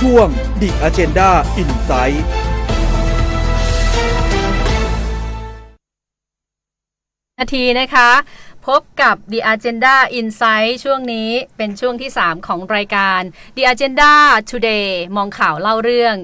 ช่วง The Agenda Insight นาทีนะคะพบกับ The Agenda Insight ช่วงนี้เป็นช่วงที่ 3 ของรายการ The Agenda Today มองข่าวเล่าเรื่อง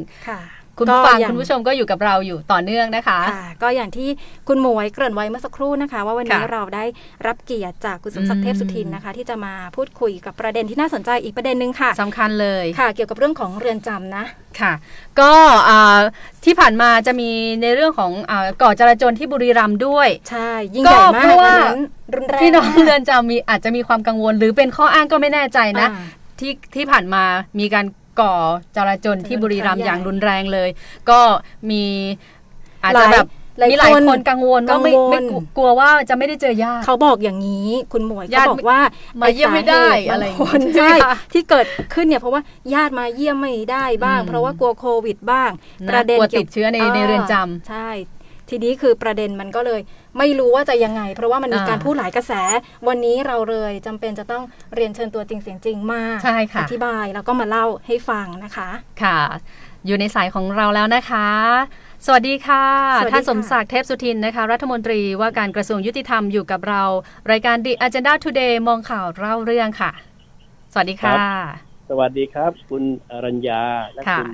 ค่ะคุณก็ฟังอย่างคุณผู้ชมก็อยู่กับเราอยู่ต่อเนื่องนะคะค่ะก็อย่างที่คุณหมวยเกริ่นไว้เมื่อสักครู่นะคะ ว่าวันนี้ค่ะเราได้รับเกียรติจากคุณสมศักดิ์เทพสุทินนะคะ ที่จะมาพูดคุยกับประเด็นที่น่าสนใจอีกประเด็นหนึ่งค่ะสำคัญเลยค่ะ เกี่ยวกับเรื่องของเรือนจำนะค่ะ ก็อ่าที่ผ่านมาจะมีในเรื่องของอาก่อจราจรที่บุรีรัมย์ด้วย ใช่ยิ่งใหญ่มาก็เพกราะว่าวันนั้นรุนแรงพี่น้องมากเรือนจำมีอาจจะมีความกังวล หรือเป็นข้ออ้างก็ไม่แน่ใจนะอ่าที่ที่ผ่านมามีการ ก่อจราจรที่บุรีรัมย์ใหญ่อย่างรุนแรงเลย ก็มีอาจจะแบบหลายมีหลายคนคนกังวลว่าไม่กังวลไม่กลัวกลัวว่าจะไม่ได้เจอญาติเขาบอกอย่างนี้คุณหมวยญาเขาติบอกว่ามาเยี่ยมไม่ได้สาเหตุอะไรบางอย่างคงี้นใช่ใช่ไหมคะที่เกิดขึ้นเนี่ยเพราะว่าญาติมาเยี่ยมไม่ได้บ้างอืมเพราะว่ากลัวโควิดบ้างนะประเด็นกลัวกี่ยวติดเชื้อในในเรือนจำใช่ ทีนี้คือประเด็นมันก็เลย ไม่รู้ว่าจะยังไง เพราะว่ามันมีอ่าการพูดหลายกระแส วันนี้เราเลยจำเป็นจะต้องเรียนเชิญตัวจริงเสียงจริงมาใช่ค่ะอธิบายแล้วก็มาเล่าให้ฟังนะคะ ค่ะ อยู่ในสายของเราแล้วนะคะสวัสดีค่ะสวัสดีค่ะ ท่านสมศักดิ์เทพสุทินนะคะ รัฐมนตรีว่าการกระทรวงยุติธรรมอยู่กับเรา รายการ The Agenda Today มองข่าวเล่าเรื่องค่ะ สวัสดีค่ะ สวัสดีครับ คุณอรัญญาและค่ะคุณ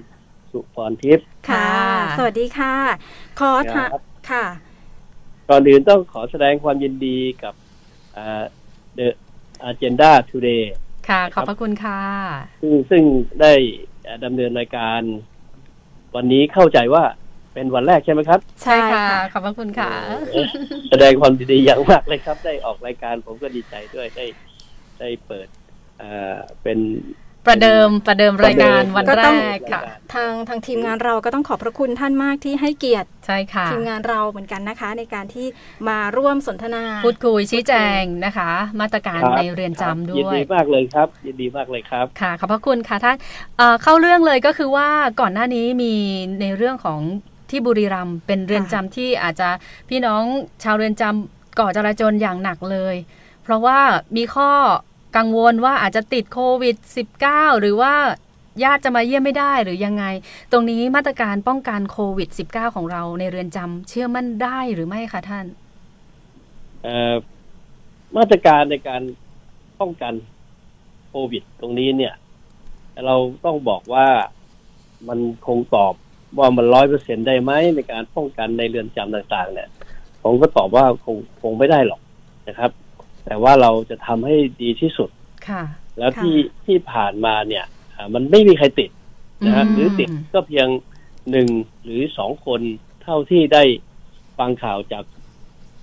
สุพรทิพย์ ค่ะค่ะ สวัสดีค่ะ ขอถามครับค่ะ ก่อนอื่นต้องขอแสดงความยินดีกับอ่า The Agenda Today ค่ะคขรับอบพระคุณค่ะ ซึ่งซึ่งได้อ่าดำเนินรายการ วันนี้เข้าใจว่าเป็นวันแรกใช่ไหมครับ ใช่ค่ะ ขอบพระคุณค่ะเอ่อแสดงความยินดีอย่างมากเลยครับ ได้ออกรายการผมก็ดีใจด้วยได้ได้เปิดอ่าเป็น ประเดิมประเดิมรายการวันก็แรต้องกค่ะทางทางทีมงานเราก็ต้องขอบพระคุณท่านมากที่ให้เกียรติใช่ค่ะทีมงานเราเหมือนกันนะคะ ในการที่มาร่วมสนทนา พูดคุยชี้แจงนะคะ มาตรการครับในเรือนจำด้ยินวยดีมากเลยครับ ยินดีมากเลยครับค่ะขอบพระคุณค่ะท่านเอ่อเข้าเรื่องเลยก็คือว่าก่อนหน้านี้มีในเรื่องของที่บุรีรัมย์เป็นเรือนจำที่อาจจะพี่น้องชาวเรือนจำก่อจราจรอย่างหนักเลย เพราะว่ามีข้อ กังวลว่าอาจจะติดโควิด -19 หรือว่าญาติจะมาเยี่ยมไม่ได้หรือยังไง ตรงนี้มาตรการป้องกันโควิด -19 ของเราในเรือนจำเชื่อมั่นได้หรือไม่คะท่านมาตรการในการป้องกันโควิด ตรงนี้เนี่ย เราต้องบอกว่ามันคงตอบว่ามันร้อยเปอร์เซ็นได้ไหมในการป้องกันในเรือนจำต่าง ๆ เนี่ย ผมก็ตอบว่าคงคงไม่ได้หรอกนะครับ แต่ว่าเราจะทำให้ดีที่สุดค่ะ แล้วค่ะที่ที่ผ่านมาเนี่ยอ่ามันไม่มีใครติดนะฮะอืมหรือติดก็เพียงหนึ่งหรือสองคนเท่าที่ได้ฟังข่าวจาก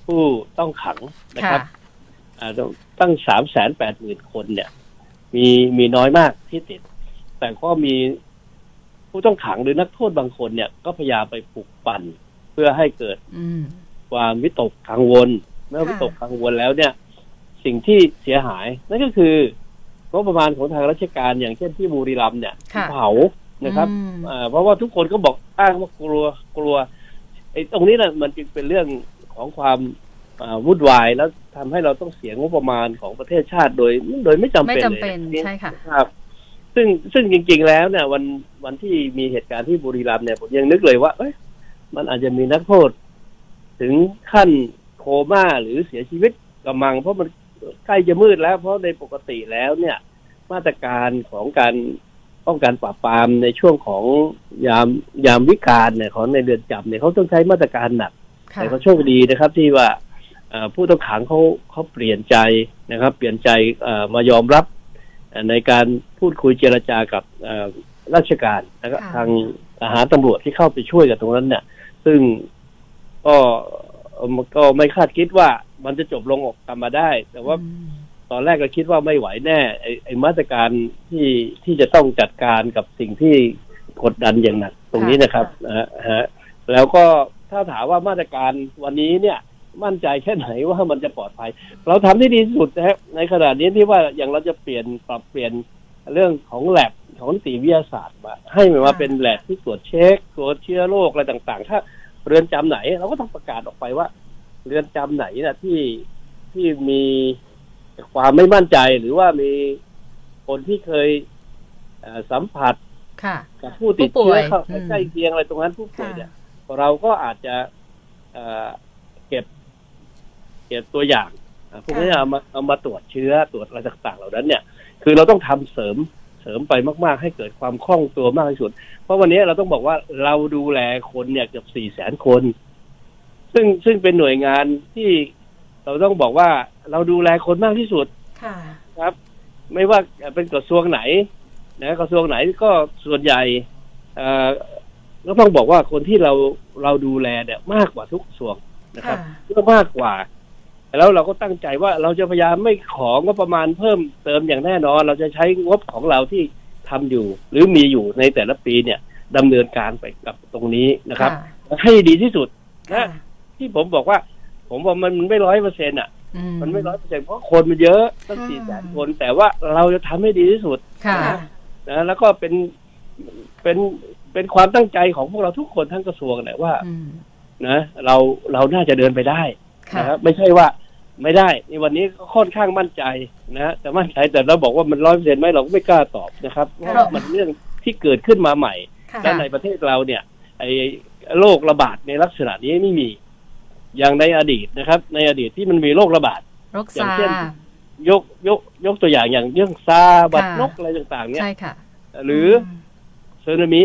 ผู้ต้องขังนะครับอ่าตั้งสามแสนแปดหมื่นคนเนี่ย มีมีน้อยมากที่ติด แต่ก็มีผู้ต้องขังหรือนักโทษบางคนเนี่ย ก็พยายามไปปลุกปั่นเพื่อให้เกิดอืมความวิตกกังวล เมื่อค่ะวิตกกังวลแล้วเนี่ย สิ่งที่เสียหาย นั่นก็คืองบประมาณของทางราชการอย่างเช่นที่บุรีรัมย์เนี่ยค่ะเผานะครับอืมอ่าเพราะว่าทุกคนก็บอกอ้างว่ากลัวกลัวไอ้ตรงนี้แหละมันจึงเป็นเรื่องของความอ่าวุ่นวายแล้วทำให้เราต้องเสียงบประมาณของประเทศชาติโดย โดยไม่จำไม่เป็นจำเป็นลยใช่ค่ะครับ ซึ่งซึ่งจริง ๆ แล้วเนี่ย วันวันที่มีเหตุการณ์ที่บุรีรัมย์เนี่ยผมยังนึกเลยว่า เอ้ยมันอาจจะมีนักโทษ ถึงขั้นโคม่าหรือเสียชีวิตกำมัง เพราะมัน ใกล้จะมืดแล้ว เพราะในปกติแล้วเนี่ย มาตรการของการป้องกันปราบปรามในช่วงของยามยามวิกาลเนี่ยของในเรือนจำเนี่ยเขาต้องใช้มาตรการหนักค่ะแต่ก็โชคดีนะครับที่ว่าเอ่อผู้ต้องขังเขาเขาเปลี่ยนใจนะครับ เปลี่ยนใจเอ่อมายอมรับเอ่อในการพูดคุยเจรจากับเอ่อราชการนะครับค่ะทางทหารตำรวจที่เข้าไปช่วยกับตรงนั้นเนี่ย ซึ่งก็เอ่อก็ไม่คาดคิดว่า มันจะจบลงออกกรรมาได้ แต่ว่าอืมตอนแรกก็คิดว่าไม่ไหวแน่ไอ้ไอ้มาตรการที่ที่จะต้องจัดการกับสิ่งที่กดดันอย่างหนักตรงนี้นะครับนะฮะฮะแล้วก็ถ้าถามว่ามาตรการวันนี้เนี่ยมั่นใจแค่ไหนว่ามันจะปลอดภัย เราทำได้ดีที่สุดนะฮะในขณะนี้ที่ว่าอย่างเราจะเปลี่ยนปรับเปลี่ยนเรื่องของแลบของนิติวิทยาศาสตร์มา ให้มันมาเป็นแลบที่ตรวจเช็คตรวจเชื้อโรคอะไรต่าง ๆ ถ้าเรือนจำไหน เราก็ต้องประกาศออกไปว่า เรือนจำไหนนะที่ที่มีความไม่มั่นใจหรือว่ามีคนที่เคยเอ่อสัมผัสค่ะกับผู้ติดผู้ป่เชื้วอยเข้าอืมใกล้เคียงอะไรตรงนั้นผู้ป่วยค่ะเนี่ยเราก็อาจจะเอ่อเก็บ เก็บตัวอย่างอะพวกนี้เอามาเอามาตรวจเชื้อตรวจอะไรต่างๆ เหล่านั้น เนี่ย คือเราต้องทำเสริมเสริมไปมาก ๆ ให้เกิดความคล่องตัวมากที่สุด เพราะวันนี้เราต้องบอกว่าเราดูแลคนเนี่ยเกือบสี่แสนคน ซึ่งซึ่งเป็นหน่วยงานที่เราต้องบอกว่าเราดูแลคนมากที่สุดค่ะ ครับ ไม่ว่าเป็นกระทรวงไหนนะกระทรวงไหนก็ส่วนใหญ่เอ่อก็ต้องบอกว่าคนที่เราเราดูแลเนี่ยมากกว่าทุกกระทรวงนะครับค่ะเพื่อมากกว่า แล้วเราก็ตั้งใจว่าเราจะพยายามไม่ของงบประมาณเพิ่มเติมอย่างแน่นอน เราจะใช้งบของเราที่ทำอยู่ หรือมีอยู่ในแต่ละปีเนี่ยดำเนินการไปกับตรงนี้นะครับ ให้ดีที่สุดค่ะนะ ที่ผมบอกว่า ผมว่ามันไม่ร้อยเปอร์เซ็นต์อะอืมันไม่ร้อยเปอร์เซ็นต์เพราะคนมันเยอะตั้งอืมสี่แสนคนแต่ว่าเราจะทำให้ดีที่สุดค่ะค่ะนะแล้วก็เป็นเป็นเป็นความตั้งใจของพวกเราทุกคนทั้งกระทรวงแหละว่าอืมนะเราเราน่าจะเดินไปได้ค่ะนะครับไม่ใช่ว่าไม่ได้ในวันนี้ก็ค่อนข้างมั่นใจนะแต่มั่นใจแต่เราบอกว่ามันร้อยเปอร์เซ็นต์ไหมเราก็ไม่กล้าตอบนะครับเพราะว่ามันเรื่องที่เกิดขึ้นมาใหม่ค่ะและในประเทศเราเนี่ย ไอ้โรคระบาดในลักษณะนี้ไม่มี อย่างในอดีตนะครับ ในอดีตที่มันมีโรคระบาดโรคอย่าซางเช่นยกยกยกตัวอย่างอย่างเรื่องซาร์บัดค่ะนกอะไรต่างๆ เนี่ยใช่ค่ะ หรือสึนามิ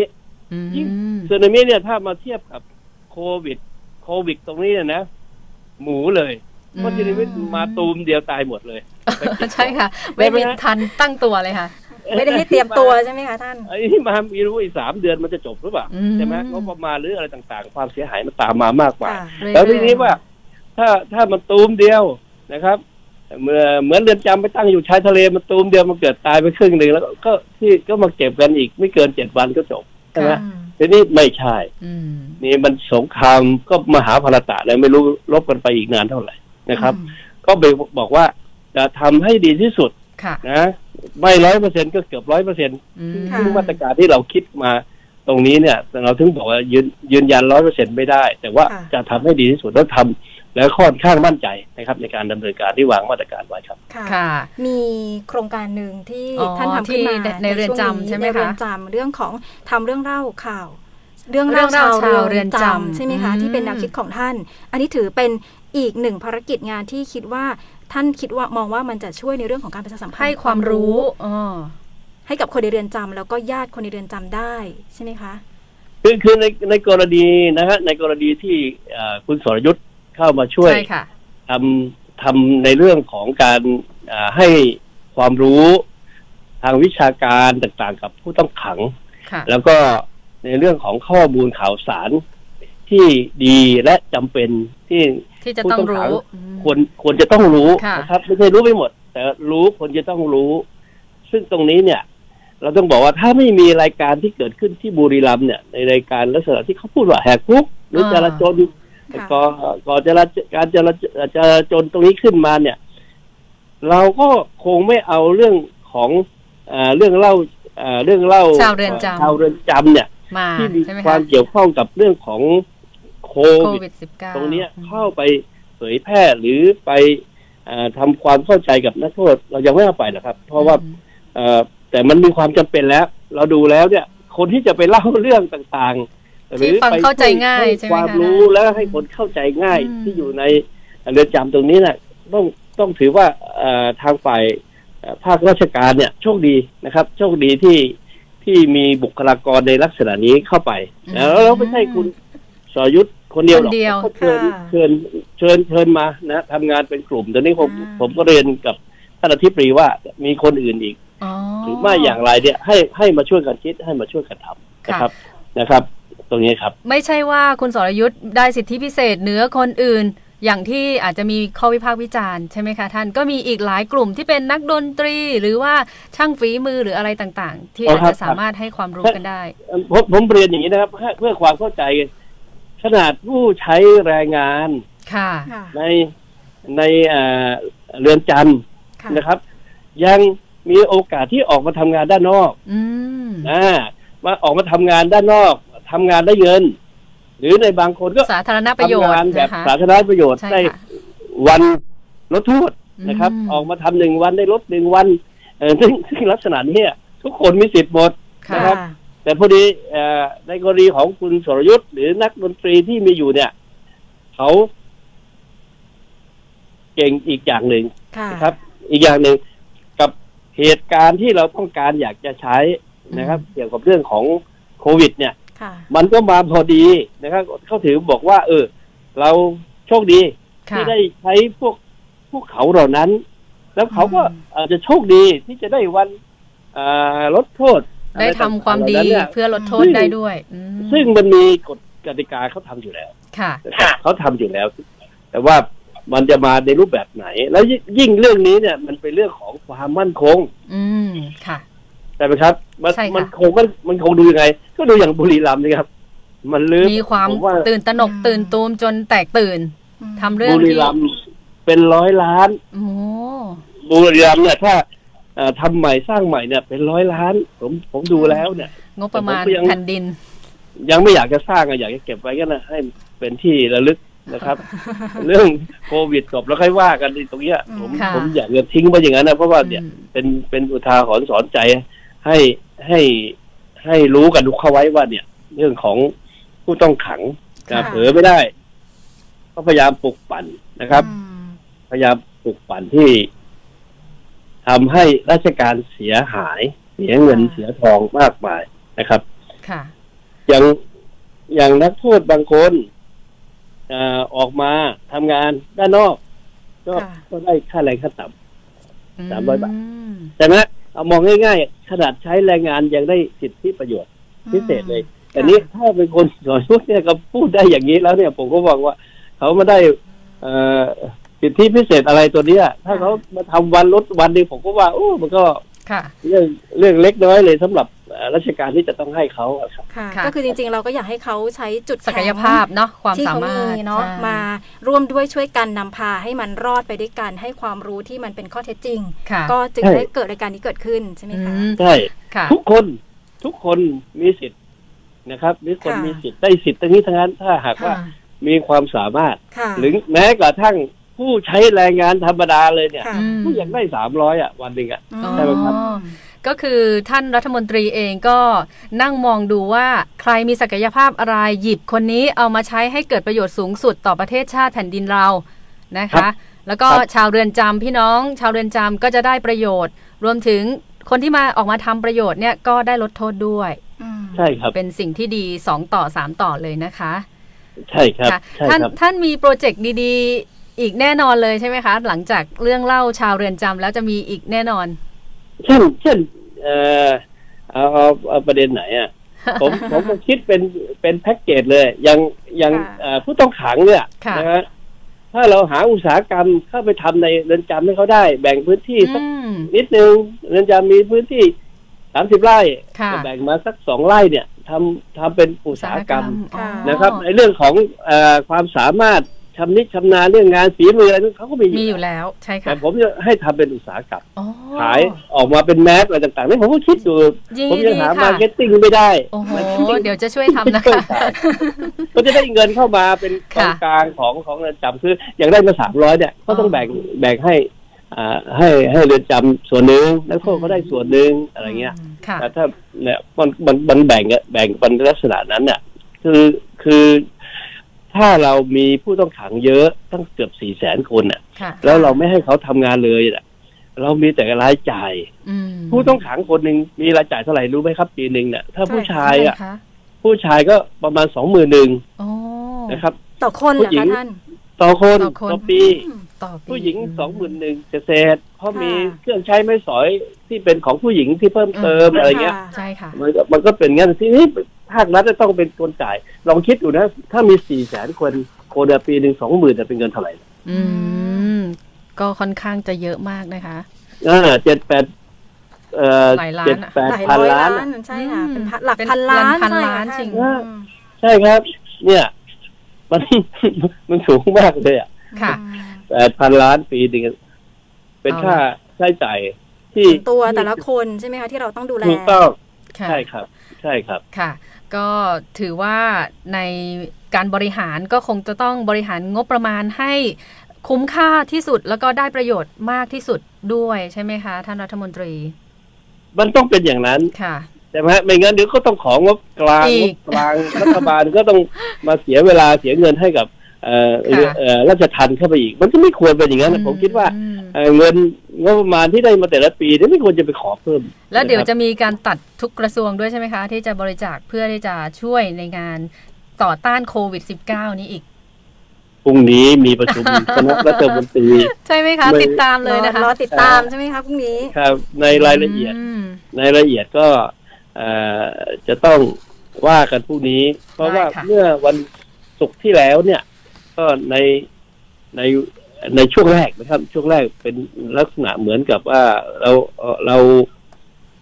อืมยิ่งสึนามิเนี่ยถ้ามาเทียบกับโควิด โควิดตรงนี้เนี่ยนะ หมูเลยเพราะสึนามิมาตูมเดียวตายหมดเลย ใช่ค่ะ ไม่มีทันตั้งตัวเลยค่ะ ไม่ได้ให้เตรียมตัวใช่ไหมคะท่านไอ้ที่มาไม่รู้อีกสามเดือนมันจะจบหรือเปล่าอืมใช่ไหมงบประมาณหรืออะไรต่างๆ ความเสียหายมันตามมามากกว่าค่ะเรื่อยๆแล้วทีนี้ว่า ถ้าถ้ามันตูมเดียวนะครับเมื่อเหมือนเรือนจำไปตั้งอยู่ชายทะเลมันตูมเดียวมันเกิดตายไปครึ่งหนึ่งแล้วก็ที่ก็มาเก็บกันอีกไม่เกินเจ็ดวันก็จบใช่ไหมค่ะทีนี้ไม่ใช่อืมนี่มันสงครามก็มหาภารตะเลยไม่รู้ลบกันไปอีกนานเท่าไหร่นะครับ ก็ไปบอกว่าจะทำให้ดีที่สุดค่ะนะ ไม่ร้อยเปอร์เซ็นก็เกือบร้อยเปอร์เซ็นอืมค่ะซึ่งมาตรการที่เราคิดมาตรงนี้เนี่ย เราถึงบอกว่ายืนยืนยันร้อยเปอร์เซ็นไม่ได้ แต่ว่าค่ะจะทำให้ดีที่สุดแล้วทำแล้วค่อนข้างมั่นใจนะครับในการดำเนินการที่วางมาตรการไว้ครับ ค่ะค่ะมีโครงการหนึ่งที่อ๋อท่านทำขึ้นมาที่ในเรือนจำช่วงใช่ไหมคะในเรือนจำเรื่องของทำเรื่องเล่าข่าว เรื่องเรื่เล่าองเล่าชาวชาวเรืเรืออนนจำจำใช่ไหมคะอืมที่เป็นแนวคิดของท่าน อันนี้ถือเป็นอีกหนึ่งภารกิจงานที่คิดว่า ท่านคิดว่ามองว่ามันจะช่วยในเรื่องของการประชาสัมพันธ์ให้ความรู้อ๋อให้กับคนในเรือนจำแล้วก็ญาติคนในเรือนจำได้ใช่ไหมคะคือคือในในกรณีนะฮะในกรณีที่เอ่อคุณสรยุทธ์เข้ามาช่วยใช่ค่ะทำทำในเรื่องของการอ่าให้ความรู้ทางวิชาการต่างๆ กับผู้ต้องขังค่ะแล้วก็ในเรื่องของข้อมูลข่าวสาร ที่ดีและจำเป็นที่ที่จะต้องผู้ต้องขัรู้งอืมควรควรจะต้องรู้ค่ะนะครับไม่ใช่รู้ไปหมด แต่รู้ควรจะต้องรู้ ซึ่งตรงนี้เนี่ย เราต้องบอกว่าถ้าไม่มีรายการที่เกิดขึ้นที่บุรีรัมย์เนี่ย ในรายการลักษณะที่เขาพูดว่าแหกคุกหรืออ่าจราจรค่ะก่อก่อจราจการจราจราจรตรงนี้ขึ้นมาเนี่ย เราก็คงไม่เอาเรื่องของเออเรื่องเล่าเอ่อเรื่องเล่าชาวเรือนจำชาวเรือนจำเนี่ยมาที่มีใช่ไหมควาคะมเกี่ยวข้องกับเรื่องของ โคโควิดวิดสิบเก้าตรงเนี้ยเข้าไปเผยแพร่หรือไปเอ่อทำความเข้าใจกับนักโทษ เรายังไม่เอาไปนะครับ เพราะว่าเอ่อแต่มันมีความจำเป็นแล้ว เราดูแล้วเนี่ย คนที่จะไปเล่าเรื่องต่างๆ หรือที่ฟังไปเข้าใจง่ายให้ใช่ไหมความคะรู้แล้วให้คนเข้าใจง่ายอืมที่อยู่ในเรือนจำตรงนี้น่ะต้องต้องถือว่าเอ่อทางฝ่ายเอ่อภาคราชการเนี่ย โชคดีนะครับ โชคดีที่ที่มีบุคลากรในลักษณะนี้เข้าไปนะแล้วไม่ใช่คุณสรยุทธ์ คนเดียวหรอกคนเดียวเขาเชิญค่ะเชิญเชิญเชิญมานะทำงานเป็นกลุ่มตอนนี้ผมอ่าผมก็เรียนกับท่านอธิบดีว่ามีคนอื่นอีกอ๋อหรือไม่อย่างไรเนี่ยให้ให้มาช่วยกันคิดให้มาช่วยกันทำนะครับนะครับ ตรงนี้ครับ ไม่ใช่ว่าคุณสรยุทธ์ได้สิทธิพิเศษเหนือคนอื่น อย่างที่อาจจะมีข้อวิพากษ์วิจารณ์ใช่ไหมคะท่านก็มีอีกหลายกลุ่มที่เป็นนักดนตรี หรือว่าช่างฝีมือหรืออะไรต่างๆ ที่อ๋ออาจครับจะสามารถให้ความรู้กันได้ ผมผมเรียนอย่างนี้นะครับ เพื่อเพื่อความเข้าใจ ขนาดผู้ใช้แรงงานค่ะค่ะในในเอ่อเรือนจค่ะำนะครับ ยังมีโอกาสที่ออกมาทำงานด้านนอกอืมนะมาออกมาทำงานด้านนอกทำงานได้เงิน หรือในบางคนก็สาธารณประโยชทำงานน์แบบนะคะสาธารณประโยชน์ใช่ได้ค่ะวันลดโทษนะครับอืมออกมาทำหนึ่งวันได้ลดหนึ่งวันเออซึ่งซึ่งลักษณะนี้ทุกคนมีสิทธิ์หมดค่ะนะครับค่ะ แต่พอดีเอ่อในกรณีของคุณสรยุทธ์หรือนักดนตรีที่มีอยู่เนี่ย เขาเก่งอีกอย่างหนึ่งค่ะนะครับ อีกอย่างหนึ่งกับเหตุการณ์ที่เราต้องการอยากจะใช้นะครับ เกี่ยวกับเรื่องของโควิด เนี่ยค่ะมันก็มาพอดีนะครับเขาถือบอกว่า เออ เราโชคดีค่ะที่ได้ใช้พวกพวกเขาเหล่านั้น แล้วเขาก็อืมอาจจะโชคดีที่จะได้วันอ่าลดโทษ ได้ทำความดีอะไรต่งๆเหล่นั้นเนี่ยเพื่อลดโทษได้ด้วยอืมซึ่งมันมีกฎกติกาเขาทำอยู่แล้ว ค่ะเขาทำอยู่แล้ว แต่ว่ามันจะมาในรูปแบบไหน แล้วยิ่งเรื่องนี้เนี่ย มันเป็นเรื่องของความมั่นคง อืมค่ะใช่ไหมครับ มันใช่ค่ะมันคงมันมันคงดูยังไง ก็ดูอย่างบุรีรัมย์นี่ครับ มันลืมมีความผมว่าตื่นตระหนกอืมตื่นตูมจนแตกตื่นอืมทำเรื่องบุรีที่รัมย์เป็นร้อยล้านโอ้บุรีรัมย์เนี่ยถ้าเอ่อ ทำใหม่สร้างใหม่เนี่ยเป็นร้อยล้าน ผมผมดูแล้วเนี่ยงบประมาณแต่ผมก็ยังแผ่นดิน ยังไม่อยากจะสร้างอะอยากจะเก็บไว้ก็นะให้เป็นที่ระลึกนะครับ เรื่องโควิดจบแล้วค่อยว่ากันในตรงเนี้ยผมค่ะผมอยากจะทิ้งไว้อย่างนั้นนะเพราะว่าเนี่ยอืมเป็นเป็นอุทาหรณ์สอนใจให้ให้ให้รู้กันทุกเข้าไว้ว่าเนี่ย เรื่องของผู้ต้องขังจะค่ะเผลอไม่ได้ ก็พยายามปลุกปั่นนะครับอืมพยายามปลุกปั่นที่ ทำให้ราชการเสียหาย เสียเงินเสียทองมากมายนะครับ ค่ะ อย่างอย่างนักโทษบางคนเอ่อออกมาทำงานด้านนอก ก็ค่ะก็ได้ค่าแรงขั้นต่ำสามร้อยบาทมใช่ไหมเอามองง่ายๆ ขนาดใช้แรงงานยังได้สิทธิประโยชน์ พิเศษเลยแต่นี้ถ้าเป็นคนสอนยุทธเนี่ยก็พูดได้อย่างนี้แล้วเนี่ย ผมก็บอกว่า เขามาได้เอ่อ สิทธิพิเศษอะไรตัวเนี้ย ถ้าเขามาทำวันลดวันหนึงผมก็ว่าโอ้มันก็ค่ะเรื่องเรื่องเล็กน้อยเลยสำหรับเอ่อราชการที่จะต้องให้เขาอะครับค่ะค่ะก็คือจริงๆ เราก็อยากให้เขาใช้จุดศักยภาพเนาะความที่สาเขามารถมีเนาะใช่มาร่วมด้วยช่วยกันนำพาให้มันรอดไปด้วยกันให้ความรู้ที่มันเป็นข้อเท็จจริงค่ะก็จึงใช่ได้เกิดรายการนี้เกิดขึ้นใช่ไหมอืคะมใช่ค่ะทุกคนทุกคนมีสิทธิ์นะครับทุกคนค่ะมีสิทธิ์ได้สิทธิ์ทั้งนี้ทั้งนั้นถ้าหากว่าค่ะมีความสามารถค่ะหรือแม้กระทั่ง ผู้ใช้แรงงานธรรมดาเลยเนี่ยค่ะอืมก็ยังได้สามร้อยอะวันหนึ่งอะอืมอ๋อใช่ไหมครับก็คือท่านรัฐมนตรีเองก็นั่งมองดูว่าใครมีศักยภาพอะไรหยิบคนนี้เอามาใช้ให้เกิดประโยชน์สูงสุดต่อประเทศชาติแผ่นดินเรานะครัคะ บแล้วก็ครับชาวเรือนจำพี่น้อง ชาวเรือนจำก็จะได้ประโยชน์ รวมถึงคนที่มาออกมาทำประโยชน์เนี่ยก็ได้ลดโทษด้วย อืม ใช่ครับ เป็นสิ่งที่ดี 2 ต่อ 3 ต่อเลยนะคะใช่ครับ ค่ะใช่ท่านครับ ท่านมีโปรเจกต์ดีๆ อีกแน่นอนเลยใช่ไหมคะ หลังจากเรื่องเล่าชาวเรือนจำแล้วจะมีอีกแน่นอน เช่น เช่น เอ่อเอาเอาเอาประเด็นไหนอะผมผมก็คิดเป็นเป็นแพ็กเกจเลยอย่างอย่างค่ะเอ่อผู้ต้องขังเนี่ยค่ะนะฮะถ้าเราหาอุตสาหกรรมเข้าไปทำในเรือนจำให้เขาได้ แบ่งพื้นที่สักอืมนิดนึงเรือนจำมีพื้นที่สามสิบไร่ค่ะก็แบ่งมาสักสองไร่เนี่ยทำทำเป็นอุตสาหกรรมค่ะนะครับในเรื่องของเออความสามารถ ชำนิชำนาญเรื่องงานฝีมืออะไรนั้นเขาก็มีมีอยู่แล้ว ใช่แต่ค่ะผมจะให้ทำเป็นอุตสาหกรรมอ๋อขายออกมาเป็นแมสอะไรต่างๆนี่ผมก็คิดอยู่ดีผมยังหาดีค่ะมาร์เก็ตติ้งไม่ได้โอ้โห marketing เดี๋ยวจะช่วยทำนะช่วยคะขายก็จะได้เงินเข้ามาเป็นกองค่ะกลางของของเรือนจำคืออย่างได้มาสามร้อยเนี่ยก็ต้องแบ่งแบ่งให้อ่าให้ให้เรือนจำส่วนหนึ่งนักโทษก็ได้ส่วนหนึ่งอะไรเงี้ยค่ะแต่ถ้าเนี่ยมันมันมันแบ่งอะแบ่งเป็นลักษณะนั้นเนี่ยคือคือ ถ้าเรามีผู้ต้องขังเยอะตั้งเกือบสี่แสนคนน่ะ ค่ะแล้วเราไม่ให้เขาทำงานเลยน่ะ เรามีแต่รายจ่าย อืมผู้ต้องขังคนหนึ่งมีรายจ่ายเท่าไหร่รู้ไหมครับปีหนึ่งเนี่ยถ้าผู้ชายอะ เท่ไหร่คะผู้ชายก็ประมาณสองหมื่นหนึ่งอ๋อนะครับ ต่อคนเหรอผู้หญิคะง ท่านต่อคนต่อคนต่อปีอืมต่อปี ผู้หญิงมสองหมื่นหนึ่งเศษๆเพราะค่ะ มีเครื่องใช้ไม้สอยที่เป็นของผู้หญิงที่เพิ่มเติมอะไรเงี้ย ค่ะ ใช่ค่ะ มันก็มันก็เป็นงั้นทีนี้ ภาครัฐจะต้องเป็นคนจ่าย ลองคิดดูนะ ถ้ามีสี่แสนคนคนละปีหนึ่งสองหมื่นจะเป็นเงินเท่าไหร่อืม ก็ค่อนข้างจะเยอะมากนะคะอ่าเจ็ดแปดเอ่อหลายล้านเจ็ดอะแปดหลายพันร้อยล้าล้านนใช่ค่ะอืมเป็นพันหลักเป็นพันล้านพันใช่ล้านค่ะจริงท่านใช่ครับ เนี่ย มันมันสูงมากเลยอะค่ะแปดพันล้านปีหนึ่งเป็นเอาค่าละใช้จ่ายที่ส่วนตัวแต่ละคนใช่ไหมคะที่เราต้องดูแลถูกต้องค่ะใช่ครับ ใช่ครับค่ะ ก็ถือว่าในการบริหารก็คงจะต้องบริหารงบประมาณให้คุ้มค่าที่สุดแล้วก็ได้ประโยชน์มากที่สุดด้วยใช่ไหมคะ ท่านรัฐมนตรี มันต้องเป็นอย่างนั้นค่ะใช่ไหมฮะไม่งั้นเดี๋ยวก็ต้องของงบกลางอีงกบกลางรัฐบาลก็ต้องมาเสียเวลาเสียเงินให้กับเอ่อค่ะเอ่อ ราชทันเข้าไปอีก มันก็ไม่ควรเป็นอย่างนั้นนะผมคิดว่าอืมเอ่อเงินงบประมาณที่ได้มาแต่ละปีเนี่ยไม่ควรจะไปขอเพิ่ม แล้วเดี๋ยวนครับจะมีการตัดทุกกระทรวงด้วยใช่ไหมคะ ที่จะบริจาคเพื่อที่จะช่วยในงานต่อต้านโควิด -19 นี้อีกพรุ่งนี้มีประชุมคณะรัฐมนตรีใช่ไหมคะไม่ติดตามเลยนะคะรอติดตามใช่ไหมคะพรุ่งนี้ครับ ในรายละเอียดมในรายละเอียดก็เอ่อจะต้องว่ากันพรุ่งนี้ เพราะว่าได้ค่ะเมื่อวันศุกร์ที่แล้วเนี่ย ก็ในในในช่วงแรกนะครับ ช่วงแรกเป็นลักษณะเหมือนกับว่าเราเอ่อเรา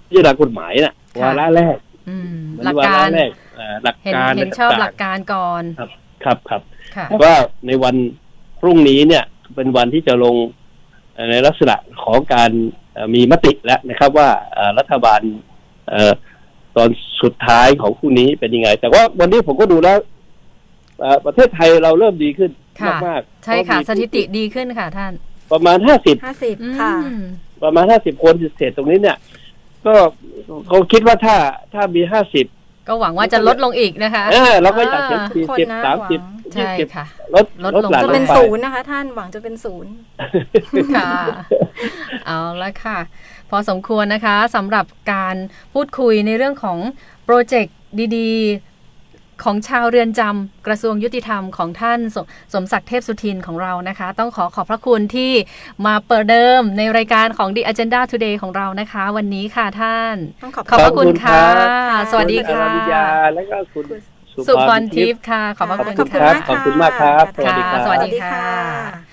พิจารณากฎหมายน่ะวาระแรกอืมวันหลักนี้วาการระแรกเอ่อหลักเห็นการเห็นชอบหลักการก่อนครับ ครับค่ะแต่ว่าในวันพรุ่งนี้เนี่ย เป็นวันที่จะลงเอ่อในลักษณะของการเอ่อมีมติแล้วนะครับ ว่าเอ่อรัฐบาลเอ่อตอนสุดท้ายของคู่นี้เป็นยังไง แต่ว่าวันนี้ผมก็ดูแล้วเอ่อ ประเทศไทยเราเริ่มดีขึ้นค่ะ มากๆใช่ค่ะเพสรามีถิติดีขึ้นค่ะท่าน ประมาณห้าสิบ50ค่ะ อืมประมาณห้าสิบคนเศษตรงนี้เนี่ย ก็เขาคิดว่าถ้าถ้ามีห้าสิบก็หวังว่าจะลดลงอีกนะคะเราก็อยากเห็นอ่าสี่คนสิบนะสามสิบหวังใช่ยี่สิบค่ะ ลดลดลง หลั่จะลเป็นงไศูนย์นะคะ ท่านหวังจะเป็นศูนย์ ค่ะ เอาละค่ะ พอสมควรนะคะสำหรับการพูดคุยในเรื่องของโปรเจกต์ดี ๆ ของชาวเรือนจำกระทรวงยุติธรรมของท่านสมสมศักดิ์เทพสุทินของเรานะคะ ต้องขอขอบพระคุณที่มาเปิดเดิมในรายการของ The Agenda Today ของเรานะคะ วันนี้ค่ะท่านต้องขอบขอบพระคุณค่ะขอบคุณครับสวัสดีค่ะณอรัญญาและก็คุณสุพรทิพย์ค่ะ ขอบพระขอบคุคุณณค่ะมากขอบคุณมากครับ สวัสดีครับค่ะสวัสดีสวัสดีค่ะค่ะ